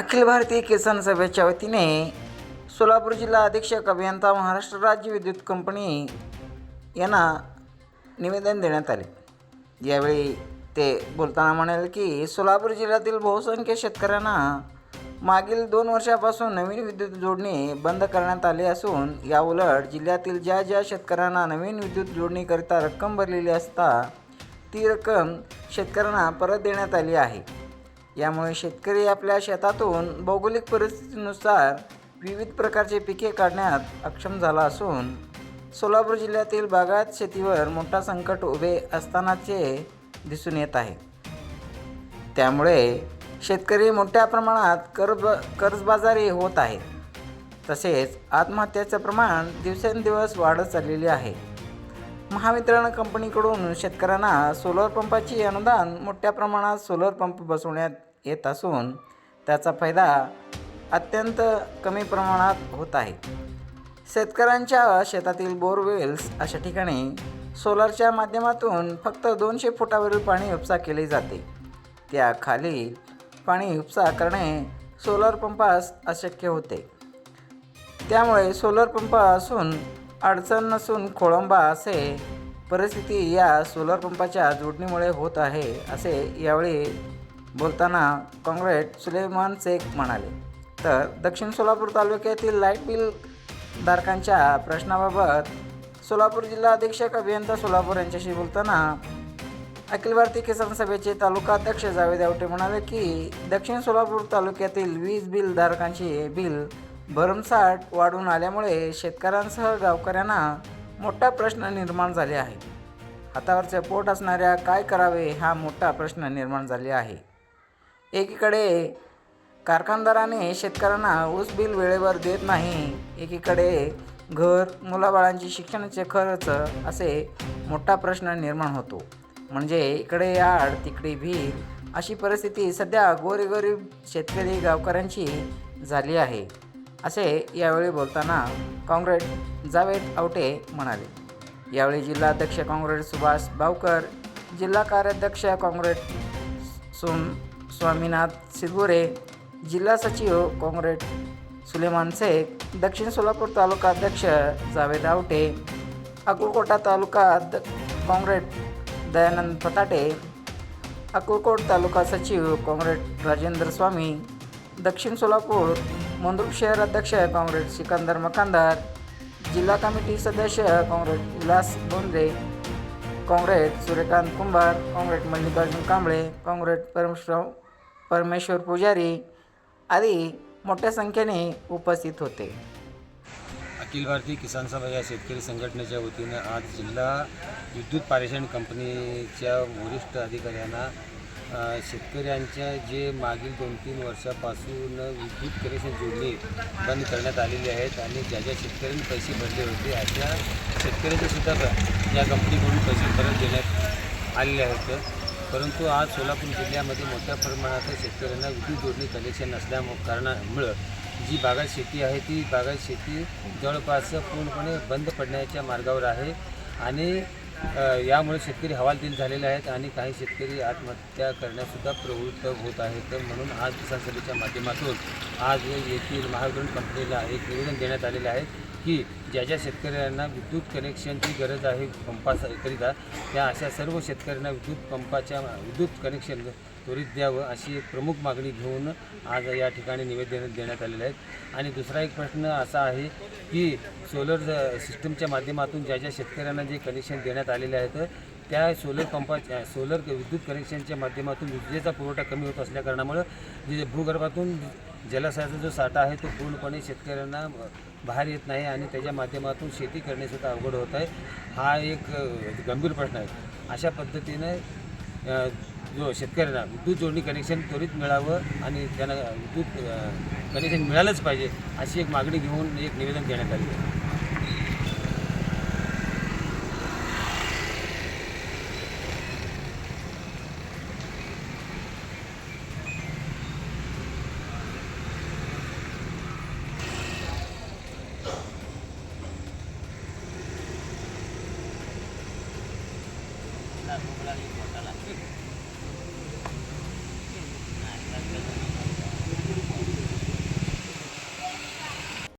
अखिल भारतीय किसान सभेच्या वतीने सोलापूर जिल्हा अधीक्षक अभियंता महाराष्ट्र राज्य विद्युत कंपनी यांना निवेदन देण्यात आले. यावेळी ते बोलताना म्हणाले की सोलापूर जिल्ह्यातील बहुसंख्य शेतकऱ्यांना मागील दोन वर्षापासून नवीन विद्युत जोडणी बंद करण्यात आली असून याउलट जिल्ह्यातील ज्या ज्या शेतकऱ्यांना नवीन विद्युत जोडणीकरिता रक्कम भरलेली असता ती रक्कम शेतकऱ्यांना परत देण्यात आली आहे. यामुळे शेतकरी आपल्या शेतातून भौगोलिक परिस्थितीनुसार विविध प्रकारचे पिके काढण्यात अक्षम झाला असून सोलापूर जिल्ह्यातील बागायत शेतीवर मोठा संकट उभे असतानाचे दिसून येत आहे. त्यामुळे शेतकरी मोठ्या प्रमाणात कर्ज कर्जबाजारी होत आहेत तसेच आत्महत्याचं प्रमाण दिवसेंदिवस वाढत चाललेले आहे. महावितरण कंपनीकडून शेतकऱ्यांना सोलर पंपाची अनुदान मोठ्या प्रमाणात सोलर पंप बसवण्यात येत असून त्याचा फायदा अत्यंत कमी प्रमाणात होत आहे. शेतकऱ्यांच्या शेतातील बोरवेल्स अशा ठिकाणी सोलरच्या माध्यमातून फक्त दोनशे फुटावरील पाणी उपसा केले जाते. त्याखाली पाणी उपसा करणे सोलर पंपास अशक्य होते. त्यामुळे सोलर पंप असून अडचण नसून खोळंबा असे परिस्थिती या सोलर पंपाच्या जोडणीमुळे होत आहे असे यावेळी बोलताना काँग्रेट सुलेमान शेख म्हणाले तर दक्षिण सोलापूर तालुक्यातील लाइट बिल धारकांच्या प्रश्नाबाबत सोलापूर जिल्हा अधीक्षक अभियंता सोलापूर यांच्याशी बोलताना अखिल भारतीय किसान सभेचे तालुका अध्यक्ष जावेद आवटे म्हणाले की दक्षिण सोलापूर तालुक्यातील वीज बिल धारकांचे बिल भरमसाठ वाढून आल्यामुळे शेतकऱ्यांसह गावकऱ्यांना मोठा प्रश्न निर्माण झाले आहे. हातावरचे पोट असणाऱ्या काय करावे हा मोठा प्रश्न निर्माण झाले आहे. एकीकडे कारखानदाराने शेतकऱ्यांना ऊस बिल वेळेवर देत नाही एकीकडे घर मुलाबाळांची शिक्षणाचे खर्च असे मोठा प्रश्न निर्माण होतो. म्हणजे इकडे आड तिकडे भील अशी परिस्थिती सध्या गोरीगरीब शेतकरी गावकऱ्यांची झाली आहे असे यावेळी बोलताना काँग्रेस जावेद आवटे म्हणाले. यावेळी जिल्हाध्यक्ष काँग्रेस सुभाष बावकर जिल्हा कार्याध्यक्ष काँग्रेस सोम स्वामीनाथ सिरगुरे जिल्हा सचिव काँग्रेट सुलेमान शेख दक्षिण सोलापूर तालुका अध्यक्ष जावेद आवटे अकोलकोटा तालुका काँग्रेट दयानंद फताटे अकोलकोट तालुका सचिव काँग्रेट राजेंद्र स्वामी दक्षिण सोलापूर मंद्रुप शहर अध्यक्ष काँग्रेस सिकंदर मकांदार जिल्हा कमिटी सदस्य काँग्रेस विलास बोंद्रे काँग्रेस सूर्यकांत कुंभार काँग्रेस मल्लिकार्जुन कांबळे काँग्रेस परमेश्वर परमेश्वर पुजारी आदी मोठ्या संख्येने उपस्थित होते. अखिल भारतीय किसान सभा या शेतकरी संघटनेच्या वतीनं आज जिल्हा विद्युत पारेषण कंपनीच्या वरिष्ठ अधिकाऱ्यांना शेतकऱ्यांच्या जे मागील दोन तीन वर्षापासून विद्युत कनेक्शन जोडणी बंद करण्यात आलेली आहेत आणि ज्या ज्या शेतकऱ्यांनी पैसे भरले होते अशा शेतकऱ्यांचे सुद्धा या कंपनीकडून पैसे परत देण्यात आलेले आहेत. परंतु आज सोलापूर जिल्ह्यामध्ये मोठ्या प्रमाणात शेतकऱ्यांना विद्युत जोडणी कनेक्शन नसल्यामु कारणामुळं जी बागायत शेती आहे ती बागायत शेती जवळपास पूर्णपणे बंद पडण्याच्या मार्गावर आहे आणि यामुळे शेतकरी हवालदिल झालेले आहेत आणि काही शेतकरी आत्महत्या करण्यासुद्धा प्रवृत्त होत आहेत. तर म्हणून आज किसान सभेच्या माध्यमातून आज येथील महावितरण कंपनीला एक निवेदन देण्यात आलेलं आहे. की ज्या ज्या शेतकऱ्यांना विद्युत कनेक्शनची गरज आहे पंपाकरिता त्या अशा सर्व शेतकऱ्यांना विद्युत पंपाच्या विद्युत कनेक्शन त्वरित द्यावं अशी एक प्रमुख मागणी घेऊन आज या ठिकाणी निवेदन देण्यात आलेले आहेत आणि दुसरा एक प्रश्न असा आहे की सोलर सिस्टमच्या माध्यमातून ज्या ज्या शेतकऱ्यांना जे कनेक्शन देण्यात आलेले आहेत त्या सोलर पंपाच्या सोलर विद्युत कनेक्शनच्या माध्यमातून विजेचा पुरवठा कमी होत असल्या कारणामुळं जे भूगर्भातून जलाशयाचा जो साठा आहे तो पूर्णपणे शेतकऱ्यांना बाहेर येत नाही आणि त्याच्या माध्यमातून शेती करण्यासुद्धा अवघड होत आहे. हा एक गंभीर प्रश्न आहे. अशा पद्धतीने जो शेतकऱ्यांना विद्युत जोडणी कनेक्शन त्वरित मिळावं आणि त्यांना विद्युत कनेक्शन मिळालंच पाहिजे अशी एक मागणी घेऊन एक निवेदन देण्यात आले Tak boleh lagi buat lah. Nah, kita.